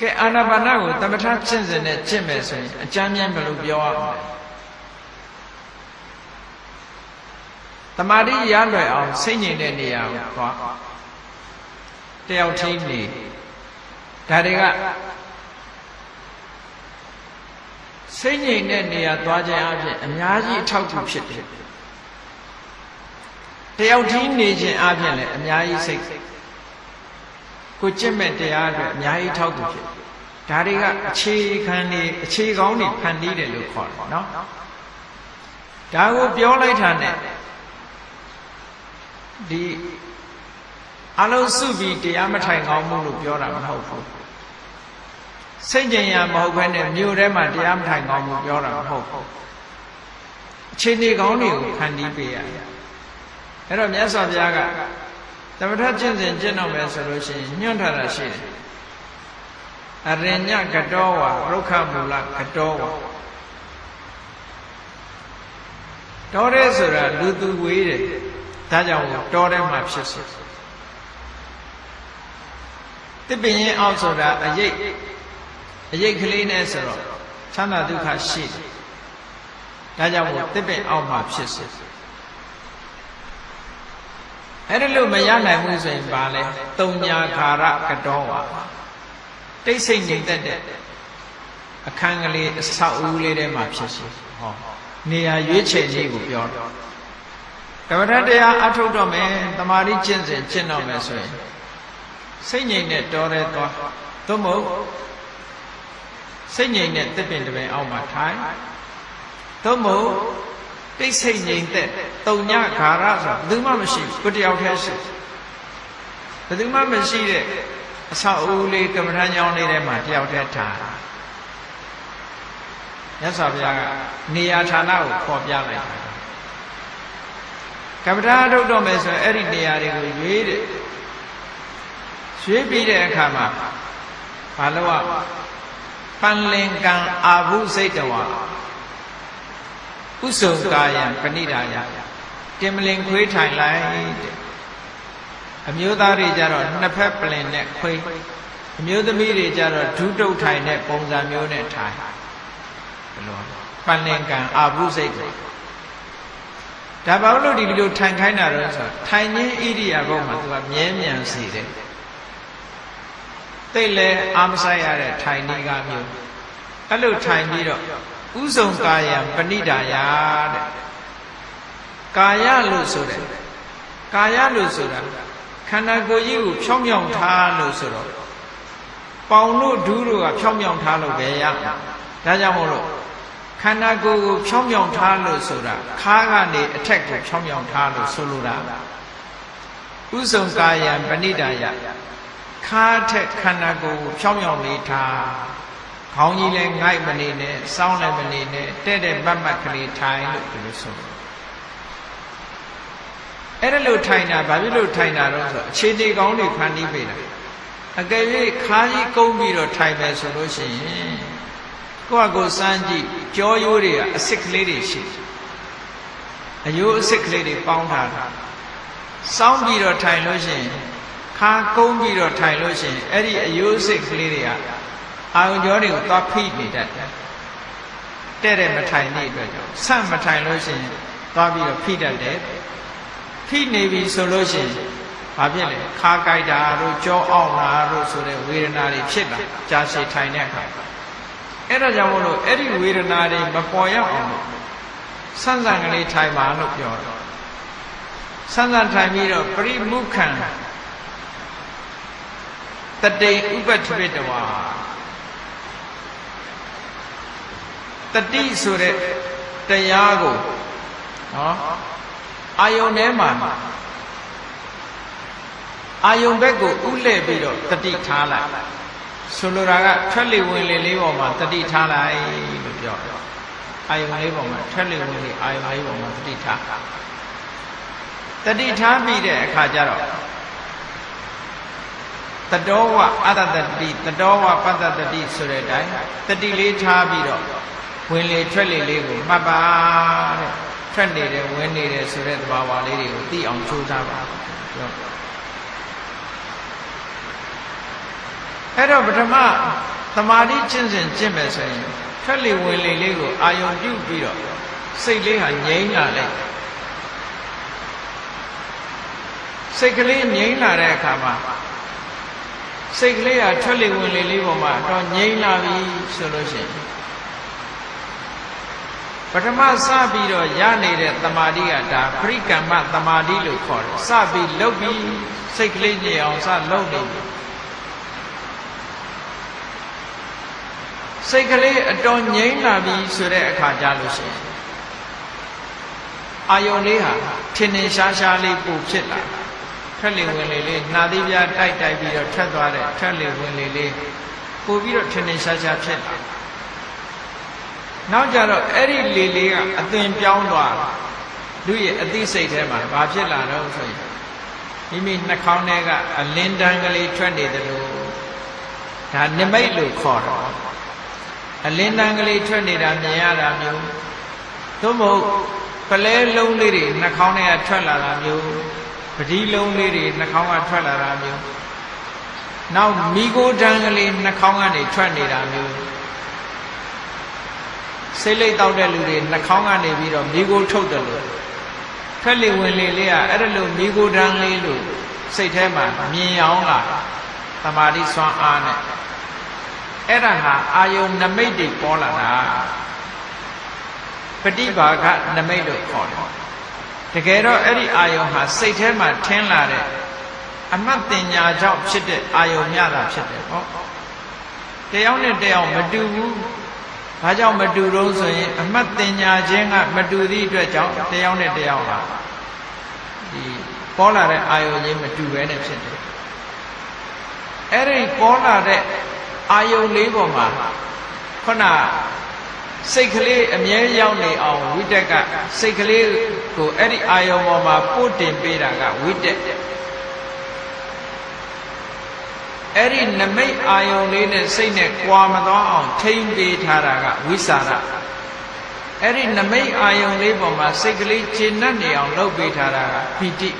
ကဲအာနာပါနကိုသမထကျင့်စဉ်နဲ့ကျင့်မယ်ဆိုရင်အကြမ်းမြင်ဘယ်လိုပြောရမလဲတမာတိရလွယ်အောင်စိတ်ငြိမ်တဲ့နေရာကိုသွားတယောက်ချင်းနေဒါတွေကစိတ်ငြိမ်တဲ့နေရာသွားခြင်းအပြင်အများကြီးအထောက်အကူဖြစ်တယ်တယောက်ချင်းနေခြင်းအပြင်လည်းအများကြီးစိတ် ကိုကျင့်မဲ့တရားအတွက်အများကြီးထောက်ကူဖြစ်ဒါတွေကအခြေခံနေအခြေကောင်းတွေဖန်တီးတယ်လို့ခေါ်တယ်နော်ဒါကိုပြောလိုက်တာနဲ့ဒီအလုံးစုပြီးတရားမထိုင်ကောင်းမှုလို့ပြောတာမဟုတ်ဘူးစိတ်ကြင်ရမဟုတ်ဘဲနဲ့မြို့ထဲမှာတရားမထိုင်ကောင်းမှုပြောတာမဟုတ်ဘူးအခြေအနေကောင်းတွေကိုဖန်တီးပေးရတယ်အဲ့တော့မြတ်စွာဘုရားက သမထကျင့်စဉ်ကျင့်တော့မယ်ဆိုလို့ရှိရင်ညွှန်ထားတာရှိတယ်အရိညကတောဝရုခမူလကတောဝတောရဲဆိုတာလူသူဝေးတယ်ဒါကြောင့်တောထဲမှာဖြစ်စေတစ်ပင်ရင်အောက်ဆိုတာအရိပ်အရိပ်ကလေးနဲ့ဆိုတော့ချမ်းသာဒုက္ခရှိတယ်ဒါကြောင့်မို့တစ်ပင်အောက်မှာဖြစ်စေ အဲ့ဒါလို့မရနိုင်ဘူးဆိုရင်ပါလဲတုံညာခါရကတောဝါတိတ်ဆိတ်နေတဲ့တဲ့အခန်းကလေးအဆောက်အဦလေးထဲမှာဖြစ်စေဟောနေရာရွေးချယ်ခြင်းကိုပြောတော့ကမ္မထတရားအထုတ်တော့မယ်တမာတိကျင့်စဉ်ကျင့်တော့မယ်ဆိုရင်စိတ်ငြိမ်တဲ့တော်တဲ့သွားသို့မဟုတ်စိတ်ငြိမ်တဲ့တစ်ပင်တစ်ပင်အောက်မှာထိုင်သို့မဟုတ် တိတ်ဆိတ်ငြိမ်သက်တုံညခါရဆိုဘယ်သူမှမရှိဘူးကိုတယောက်တည်းရှိဘယ်သူမှမရှိတဲ့အဆောက်အဦလေးကမ္မထညောင်းလေးထဲမှာတယောက်တည်းထားမြတ်စွာဘုရားကနေရာဌာနကိုခေါ်ပြလိုက်တာကမ္မထာထုတ်တော့မယ်ဆိုရင်အဲ့ဒီနေရာတွေကိုရွေးတယ်ရွေးပြီးတဲ့အခါမှာဘာလို့อ่ะပန်လင်ကံအာဘုစိတ်တဝါ ဥစုံကာယံပဏိဒါယတင်မလင်ခွေးထိုင်လိုက်တဲ့အမျိုးသားတွေကြတော့နှစ်ဖက်ပလင်နဲ့ခွေးအမျိုးသမီးတွေကြတော့ဒုတုတ်ထိုင်တဲ့ပုံစံမျိုးနဲ့ထိုင်ဘယ်လိုပန်လင်ကံအာဘုစိတ်တဝါဒါဘာလို့ဒီလိုထိုင်ခိုင်းတာလဲဆိုတော့ထိုင်ခြင်းဣရိယာပုမှာသူကမြဲမြံစေတယ်တိတ်လဲအာမဆိုင်ရတဲ့ထိုင်နည်းကမျိုးအဲ့လိုထိုင်ပြီးတော့ ဥဆုံကာယံပဏိဒါယတဲ့ကာယလို့ဆိုတယ်ကာယလို့ဆိုတာခန္ဓာကိုယ်ကြီးကိုဖြောင်းဖြောင်းထားလို့ဆိုတော့ပေါင်တို့ဒူးတို့ကဖြောင်းဖြောင်းထားလို့ပဲရဒါကြောင့်မို့လို့ခန္ဓာကိုယ်ကိုဖြောင်းဖြောင်းထားလို့ဆိုတာခါးကနေအထက်ကိုဖြောင်းဖြောင်းထားလို့ဆိုလိုတာဥဆုံကာယံပဏိဒါယခါးထက်ခန္ဓာကိုယ်ကိုဖြောင်းဖြောင်းလေးထား ခေါင်းကြီးလည်းငိုက်မနေနဲ့စောင်းလည်းမနေနဲ့တဲ့တဲ့မတ်မတ်ကလေးထိုင်လို့ဒီလိုဆိုအဲ့ဒါလို့ထိုင်တာဘာဖြစ်လို့ထိုင်တာတော့ဆိုအခြေအနေကောင်းတွေဖန်တီးပေးတာအကယ်၍ခါးကြီးကုန်းပြီးတော့ထိုင်မယ်ဆိုလို့ရှိရင်ကိုယ့်အကိုစမ်းကြည့်ကြောရိုးတွေကအစ်စ်ကလေးတွေရှိအယိုးအစ်စ်ကလေးတွေပေါင်းထားတာစောင်းပြီးတော့ထိုင်လို့ရှိရင်ခါကုန်းပြီးတော့ထိုင်လို့ရှိရင်အဲ့ဒီအယိုးအစ်စ်ကလေးတွေက အာယုံကြောတွေကိုသွားဖိနေတတ်တယ်တဲ့တဲ့မထိုင်တဲ့အတွက်ကြောင့်ဆန့်မထိုင်လို့ရှိရင်သွားပြီးတော့ဖိတတ်တယ်ဖိနေပြီဆိုလို့ရှိရင်ဘာဖြစ်လဲခါကြိုက်တာတို့ကြောအောင်လာတို့ဆိုတဲ့ဝေဒနာတွေဖြစ်လာကြာရှည်ထိုင်တဲ့အခါအဲ့ဒါကြောင့်မို့လို့အဲ့ဒီဝေဒနာတွေမပေါ်ရောက်အောင်ဆန်းဆန်းကလေးထိုင်ပါလို့ပြောတယ်ဆန်းဆန်းထိုင်ပြီးတော့ပရိမုခံတတိဥပတိပတဝါ တတိဆိုတဲ့တရားကိုနော်အာယုန်ထဲမှာအာယုန်ဘက်ကိုဥလှည့်ပြီးတော့တတိထားလိုက်ဆိုလိုတာကထွက်လေဝင်လေလေးပေါ်မှာတတိထားလိုက်လို့ပြောအာယုန်လေးပေါ်မှာထွက်လေဝင်လေအာယုန်လေးပေါ်မှာတတိထားတတိထားပြီးတဲ့အခါကျတော့တတောဝအတ္တတတိတတောဝပတ္တတတိဆိုတဲ့အတိုင်းတတိလေးထားပြီးတော့ ဝင်လေထွက်လေလေးကိုမှတ်ပါတဲ့ထွက်နေတယ်ဝင်နေတယ်ဆိုတဲ့သဘာဝလေးတွေကိုသိအောင်ကြိုးစားပါပြောအဲ့တော့ပထမတမာတိကျင့်စဉ်ကျင့်မယ်ဆိုရင်ထွက်လေဝင်လေလေးကိုအာယုံပြုပြီးတော့စိတ်လေးဟာငြိမ်းလာလိုက်စိတ်ကလေးငြိမ်းလာတဲ့အခါမှာစိတ်ကလေးဟာထွက်လေဝင်လေလေးပေါ်မှာတော့ငြိမ်းလာပြီဆိုလို့ရှိရင် ပထမစပြီးတော့ရနေတဲ့တမာတိကဒါပရိကမ္မတမာတိလို့ခေါ်တယ်စပြီးလှုပ်ပြီးစိတ်ကလေးညင်အောင်စလှုပ်နေပြီစိတ်ကလေးအတော်ငြိမ်းလာပြီဆိုတဲ့အခါကြလို့ရှိရင်အာယုန်လေးဟာထင်ထင်ရှားရှားလေးပို့ဖြစ်လာထက်လေဝင်လေလေးနှာသီးပြားတိုက်တိုက်ပြီးတော့ထက်သွားတဲ့ထက်လေဝင်လေလေးပို့ပြီးတော့ထင်ထင်ရှားရှားဖြစ်လာ နောက်ကြတော့အဲ့ဒီလေလေးကအသွင်ပြောင်းသွားလူရဲ့အသိစိတ်ထဲမှာဘာဖြစ်လာတော့ဆိုရင်မိမိနှာခေါင်းထဲကအလင်းတန်းကလေးထွက်နေတယ်လို့ဒါနိမိတ်လို့ခေါ်တော့အလင်းတန်းကလေးထွက်နေတာမြင်ရတာမျိုးသို့မဟုတ်ပလဲလုံးလေးတွေနှာခေါင်းထဲကထွက်လာတာမျိုးပတိလုံးလေးတွေနှာခေါင်းကထွက်လာတာမျိုးနောက်မိโกတန်းကလေးနှာခေါင်းကနေထွက်နေတာမျိုး စိတ်လိတ်တောက်တဲ့လူတွေနှာခေါင်းကနေပြီးတော့မိကိုထုတ်တယ်လို့ထွက်လေဝင်လေလေးကအဲ့ဒါလို့မိကိုတန်းလေးလို့စိတ်ထဲမှာမြင်အောင်လာသမာဓိစွမ်းအားနဲ့အဲ့ဒါဟာအာယုံနမိတ်တွေပေါ်လာတာပฏิဘာကနမိတ်လို့ခေါ်တယ်တကယ်တော့အဲ့ဒီအာယုံဟာစိတ်ထဲမှာထင်းလာတဲ့အမှတ်တင်ညာကြောင့်ဖြစ်တဲ့အာယုံများတာဖြစ်တယ်ဟောတယောက်နဲ့တယောက်မတူဘူး ဘာကြောင့်မတူတော့ဆိုရင်အမှတ်တင်ညာခြင်းကမတူသည့်အတွက်ကြောင့်တယောက်နဲ့တယောက်ဟာဒီပေါ်လာတဲ့အာယုန်ချင်းမတူဘဲနဲ့ဖြစ်တယ်အဲ့ဒီပေါ်လာတဲ့အာယုန်လေးပေါ်မှာခုနစိတ်ကလေးအမြဲရောက်နေအောင်ဝိတက်ကစိတ်ကလေးကိုအဲ့ဒီအာယုံပေါ်မှာပို့တင်ပေးတာကဝိတက် အဲ့ဒီနမိတ်အာယုံလေးနဲ့စိတ်နဲ့ကြွာမသွားအောင်ထိမ့်ပေးထားတာကဝိစာရအဲ့ဒီနမိတ်အာယုံလေးပေါ်မှာစိတ်ကလေးကျဉ်တ်နေအောင်လုပ်ပေးထားတာကပီတိ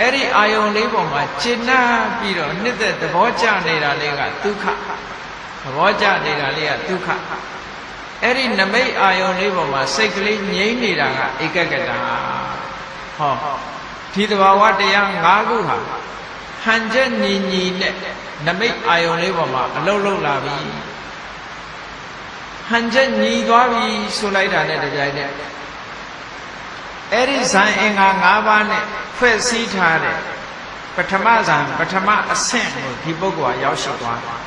အဲ့ဒီအာယုံလေးပေါ်မှာကျဉ်တ်ပြီးတော့နှစ်သက်သဘောကျနေတာလေးကဒုက္ခသဘောကျနေတာလေးကဒုက္ခအဲ့ဒီနမိတ်အာယုံလေးပေါ်မှာစိတ်ကလေးငြိမ့်နေတာကဧကကတာဟောဒီတဘာဝတရား၅ခုဟာ ဟန်ချက်ညီညီနဲ့နမိတ်အာယုံလေးပေါ်မှာအလုံးလုံးလာပြီဟန်ချက်ညီသွားပြီဆိုလိုက်တာနဲ့တပြိုင်နက်အဲ့ဒီဇန်အင်္ဂါ၅ပါးနဲ့ဖွဲ့စည်းထားတဲ့ပထမဇန်ပထမအဆင့်ကိုဒီပုဂ္ဂိုလ်ကရောက်ရှိသွားတယ်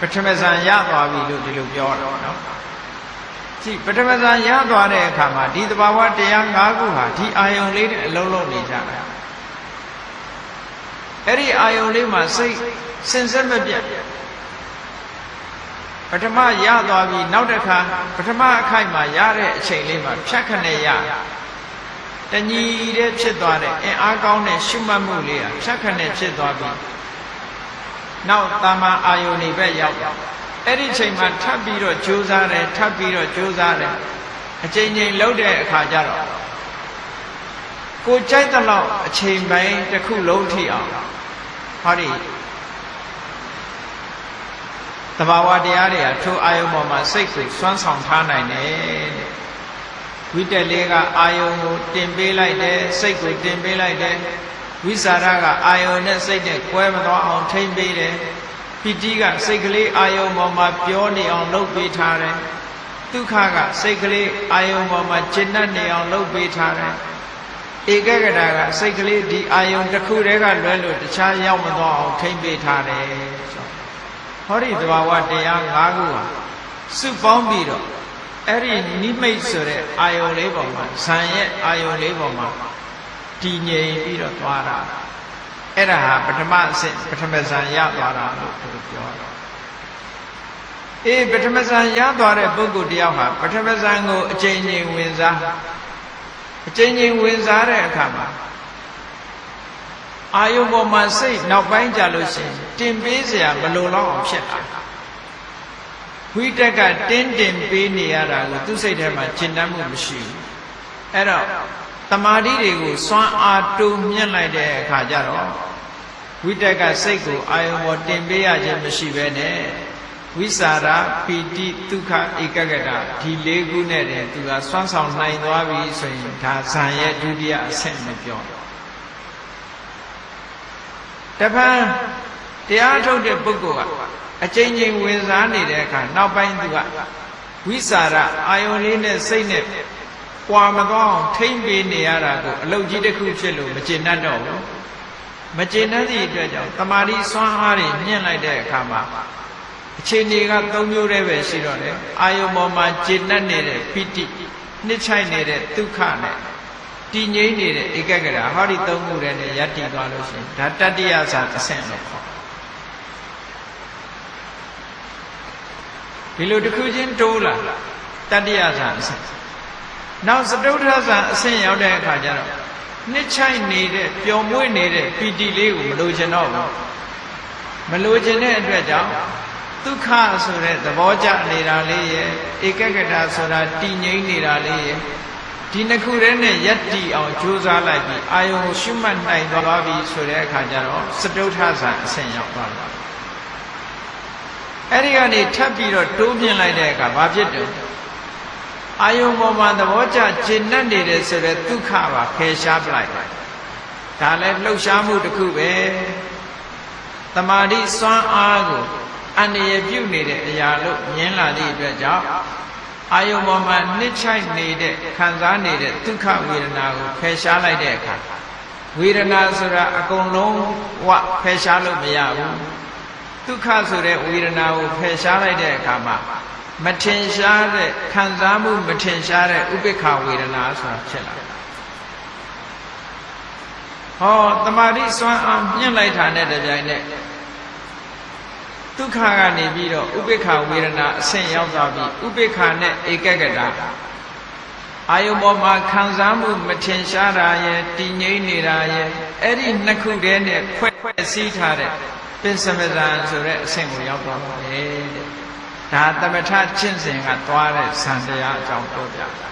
ပထမဇန်ရသွားပြီလို့ဒီလိုပြောတာနော်ကြည့်ပထမဇန်ရသွားတဲ့အခါမှာဒီသဘာဝတရား၅ခုဟာဒီအာယုံလေးနဲ့အလုံးလုံးနေကြတာ အဲ့ဒီအာယုံလေးမှာစိတ်စင်စစ်မပြတ်ပထမရသွားပြီနောက်တစ်ခါပထမအခိုက်မှာရတဲ့အချိန်လေးမှာဖြတ်ခနဲ့ရတညီတဲ့ဖြစ်သွားတဲ့အင်အားကောင်းတဲ့ရှုမှတ်မှုလေးဟာဖြတ်ခနဲ့ဖြစ်သွားပြီနောက်တာမအာယုန်နေဘက်ရောက်အဲ့ဒီချိန်မှာထပ်ပြီးတော့ကြိုးစားတယ်ထပ်ပြီးတော့ကြိုးစားတယ်အချိန်ချင်းလှုပ်တဲ့အခါကျတော့ကိုကြိုက်တဲ့လောက်အချိန်ပိုင်းတစ်ခုလုံးထိအောင် ဟောဒီတဘာဝတရားတွေဟာထိုအာယုံပေါ်မှာစိတ်ကိုစွမ်းဆောင်ထားနိုင်တယ်ဝိတက်လေးကအာယုံကိုတင်ပေးလိုက်တယ်စိတ်ကိုတင်ပေးလိုက်တယ်ဝိสารကအာယုံနဲ့စိတ်နဲ့ကွဲမသွားအောင်ထိမ့်ပေးတယ်ပိဋိကစိတ်ကလေးအာယုံပေါ်မှာပြောနေအောင်လုပ်ပေးထားတယ်ဒုက္ခကစိတ်ကလေးအာယုံပေါ်မှာကျင့်တတ်နေအောင်လုပ်ပေးထားတယ် ဧကဂတာကစိတ်ကလေးဒီအာယုံတစ်ခုတည်းကလွဲလို့တခြားရောက်မသွားအောင်ထိမ့်ပေးထားတယ်ဟောဒီသဘာဝတရား၅ခုဟာစုပေါင်းပြီးတော့အဲ့ဒီနိမိတ်ဆိုတဲ့အာယုံလေးပေါ်မှာဇံရဲ့အာယုံလေးပေါ်မှာတည်ငြိမ်ပြီးတော့သွားတာအဲ့ဒါဟာပထမအဆင့်ပထမဇံရသွားတာလို့သူပြောတာအေးပထမဇံရသွားတဲ့ပုဂ္ဂိုလ်တယောက်ဟာပထမဇံကိုအချိန်ချင်းဝင်စား အချိန်ချင်းဝင်စားတဲ့အခါမှာအာယုံပေါ်မှာစိတ်နောက်ပိုင်းကြလို့ရှိရင်တင်ပေးစရာမလိုတော့အောင်ဖြစ်လာဝိတက်ကတင်းတင်ပေးနေရတာကိုသူ့စိတ်ထဲမှာရှင်းတမ်းမှုမရှိဘူးအဲ့တော့တမာတိတွေကိုစွမ်းအားတိုးမြင့်လိုက်တဲ့အခါကျတော့ဝိတက်ကစိတ်ကိုအာယုံပေါ်တင်ပေးရခြင်းမရှိဘဲနဲ့ ဝိสารပီတိဒုက္ခဧကဂတဒီလေးခုနဲ့တည်းသူကစွမ်းဆောင်နိုင်သွားပြီဆိုရင်ဒါဇံရဲ့ဒုတိယအဆင့်မပြောတပန်းတရားထုတ်တဲ့ပုဂ္ဂိုလ်ကအချိန်ချင်းဝင်စားနေတဲ့အခါနောက်ပိုင်းသူကဝိสารအာယုံလေးနဲ့စိတ်နဲ့ပွာမကောင်းထိမ့်ပေးနေရတာကိုအလုတ်ကြီးတစ်ခုဖြစ်လို့မကျေနပ်တော့ဘူးမကျေနပ်သည့်အတွက်ကြောင့်တမာတိစွမ်းအားတွေညှင့်လိုက်တဲ့အခါမှာ အခြေအနေက၃မျိုးတည်းပဲရှိတော့တယ်အာယုံပေါ်မှာကျေနပ်နေတဲ့ပိဋိနှစ်ချိုက်နေတဲ့ဒုက္ခနဲ့တည်ငြိမ်နေတဲ့ဧကဂရဟောဒီ၃ခုတည်းနဲ့ယက်တည်သွားလို့ရှိရင်ဒါတတ္တိယဇာအဆင့်လို့ခေါ်ဒီလိုတစ်ခုချင်းတိုးလာတတ္တိယဇာအဆင့်နောက်စတုထဇာအဆင့်ရောက်တဲ့အခါကျတော့နှစ်ချိုက်နေတဲ့ပျော်မွေ့နေတဲ့ပီတိလေးကိုမလိုချင်တော့ဘူးမလိုချင်တဲ့အတွက်ကြောင့် ဒုက္ခဆိုတဲ့သဘောကျနေတာလေးရဲ့ဧကဂတဆိုတာတည်ငြိမ်နေတာလေးရဲ့ဒီနှစ်ခုတည်းနဲ့ယက်တီအောင်ကြိုးစားလိုက်ပြီးအာယုံကိုရှုမှတ်နိုင်သွားပြီဆိုတဲ့အခါကျတော့စတုထဇာအဆင့်ရောက်သွားတယ်အဲ့ဒီကနေထပ်ပြီးတော့တိုးမြင့်လိုက်တဲ့အခါဘာဖြစ်တယ်အာယုံပေါ်မှာသဘောကျကျင့်တတ်နေတယ်ဆိုတဲ့ဒုက္ခပါဖယ်ရှားပလိုက်တယ်ဒါလည်းလှုပ်ရှားမှုတစ်ခုပဲတမာတိစွမ်းအားကို အန္တရာယ်ပြုတ်နေတဲ့အရာလို့မြင်လာသည့်အတွက်ကြောင့်အာယုံပေါ်မှာနှစ်ချိုက်နေတဲ့ခံစားနေတဲ့ဒုက္ခဝေဒနာကိုဖယ်ရှားလိုက်တဲ့အခါဝေဒနာဆိုတာအကုန်လုံးဝဖယ်ရှားလို့မရဘူးဒုက္ခဆိုတဲ့ဝေဒနာကိုဖယ်ရှားလိုက်တဲ့အခါမှာမထင်ရှားတဲ့ခံစားမှုမထင်ရှားတဲ့ဥပိ္ပခဝေဒနာဆိုတာဖြစ်လာတယ်ဟောတမာတိစွမ်းအားမြင့်လိုက်တာနဲ့တပြိုင်နက် ဒုက္ခကနေပြီးတော့ဥပိ္ပခဝေဒနာအဆင့်ရောက်သွားပြီဥပိ္ပခနဲ့ဧကဂတအာယုပေါ်မှာခံစားမှုမထင်ရှားတာရဲ့တည်ငြိမ်နေတာရဲ့အဲ့ဒီနှစ်ခုတည်းနဲ့ဖွဲ့ဖွဲ့စည်းထားတဲ့ပစ္စမဇန်ဆိုတဲ့အဆင့်ကိုရောက်သွားပါလေတဲ့ဒါသမထကျင့်စဉ်ကသွားတဲ့ဇန်တရားအကြောင်းပြောပြတာ